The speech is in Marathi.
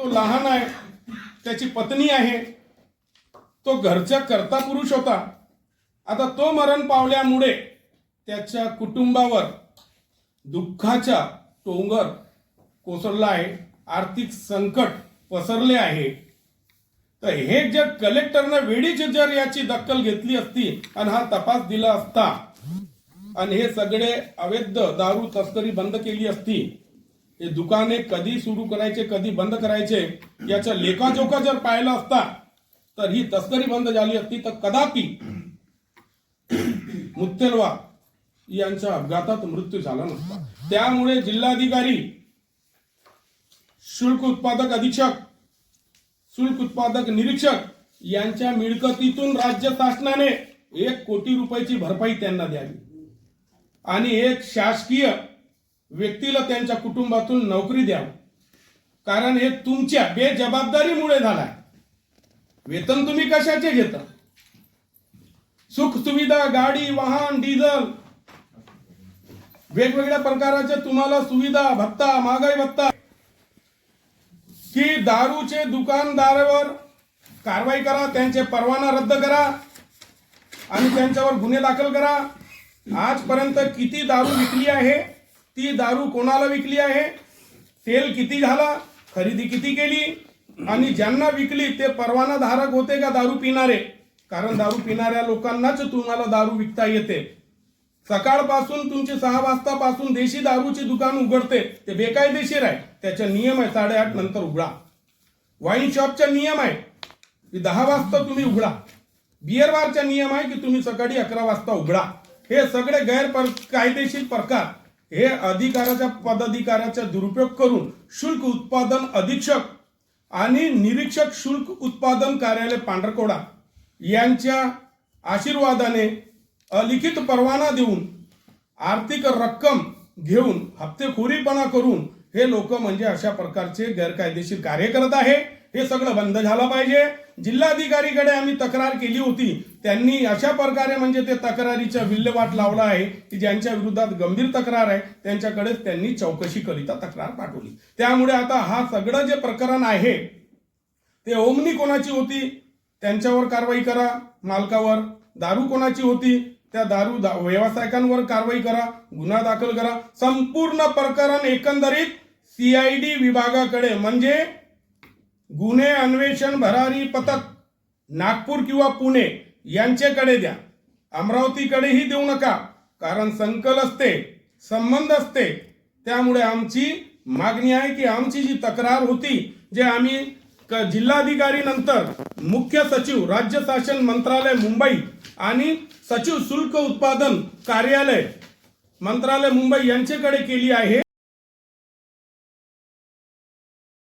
तो लहान आहे त्याची पत्नी आहे तो घरचा करता पुरुष होता. आता तो मरण पावल्यामुळे त्याच्या कुटुंबावर दुःखाचा टोंगर कोसळला आहे आर्थिक संकट पसरले आहे. तर हे जर कलेक्टरनं वेळीच जर याची दखल घेतली असती आणि हा तपास दिला असता. आणि हे सगळे अवैध दारू तस्करी बंद केली असती. हे दुकाने कधी सुरू करायचे कधी बंद करायचे याचा लेखाजोखा जर पाहिला असता तर ही तस्करी बंद झाली असती तर कदापि मुत्तेलवा यांच्या अपघातात मृत्यू झाला नसता. त्यामुळे जिल्हाधिकारी शुल्क उत्पादक अधीक्षक शुल्क उत्पादक निरीक्षक यांच्या मिळकतीतून राज्य शासनाने एक कोटी रुपयाची भरपाई त्यांना द्यावी. आणि एक शासकीय व्यक्तीला त्यांच्या कुटुंबातून नोकरी द्यावं. कारण हे तुमच्या बेजबाबदारीमुळे झालाय. वेतन तुम्ही कशाचे घेता? सुख सुविधा गाडी वाहन डिझेल. वेगवेगळ्या प्रकारच्या तुम्हाला सुविधा भत्ता महागाई भत्ता. की दारूचे दुकानदारावर कारवाई करा त्यांचे परवाना रद्द करा आणि त्यांच्यावर गुन्हे दाखल करा. आजपर्यंत किती दारू विकली आहे? ती दारू कोणाला विकली आहे? सेल किती झाला खरेदी किती केली? आणि ज्यांना विकली ते परवाना धारक होते का दारू पिणारे? कारण दारू पिणाऱ्या लोकांनाच तुम्हाला दारू विकता येते. सकाळपासून तुमची सहा वाजतापासून देशी दारूची दुकान उघडते. ते बेकायदेशीर आहे. त्याचा नियम आहे साडेआठ नंतर उघडा. वाईन शॉपचा नियम आहे की दहा वाजता तुम्ही उघडा. बिअर बारचा नियम आहे की तुम्ही सकाळी अकरा वाजता उघडा. हे सगळे गैर कायदेशीर प्रकार. हे अधिकाराच्या पदाधिकाराचा दुरुपयोग करून शुल्क उत्पादन अधीक्षक आणि निरीक्षक शुल्क उत्पादन कार्यालय पांढरकोडा यांच्या आशीर्वादाने अलिखित परवाना देऊन आर्थिक रक्कम घेऊन हप्तेखोरीपणा करून हे लोक म्हणजे अशा प्रकारचे गैरकायदेशीर कार्य करत आहे. हे सगळं बंद झालं पाहिजे. जिल्हाधिकारीकडे आम्ही तक्रार केली होती. त्यांनी अशा प्रकारे म्हणजे ते तक्रारीचा विल्हेवाट लावला आहे की ज्यांच्या विरोधात गंभीर तक्रार आहे त्यांच्याकडे त्यांनी चौकशीकरिता तक्रार पाठवली. त्यामुळे आता हा सगळं जे प्रकरण आहे ते ओमनी कोणाची होती? त्यांच्यावर कारवाई करा. मालकावर दारू कोणाची होती? त्या दारू दा- व्यावसायिकांवर कारवाई करा गुन्हा दाखल करा. संपूर्ण प्रकरण एकंदरीत सीआयडी विभागाकडे म्हणजे गुन्हे अन्वेषण भरारी पथक नागपूर किंवा पुणे यांच्याकडे द्या. अमरावतीकडेही देऊ नका कारण संकल असते संबंध असते. त्यामुळे आमची मागणी आहे की आमची जी तक्रार होती जे आम्ही क- जिल्हाधिकारी नंतर मुख्य सचिव राज्य शासन मंत्रालय मुंबई आणि सचिव शुल्क उत्पादन कार्यालय मंत्रालय मुंबई यांच्याकडे केली आहे.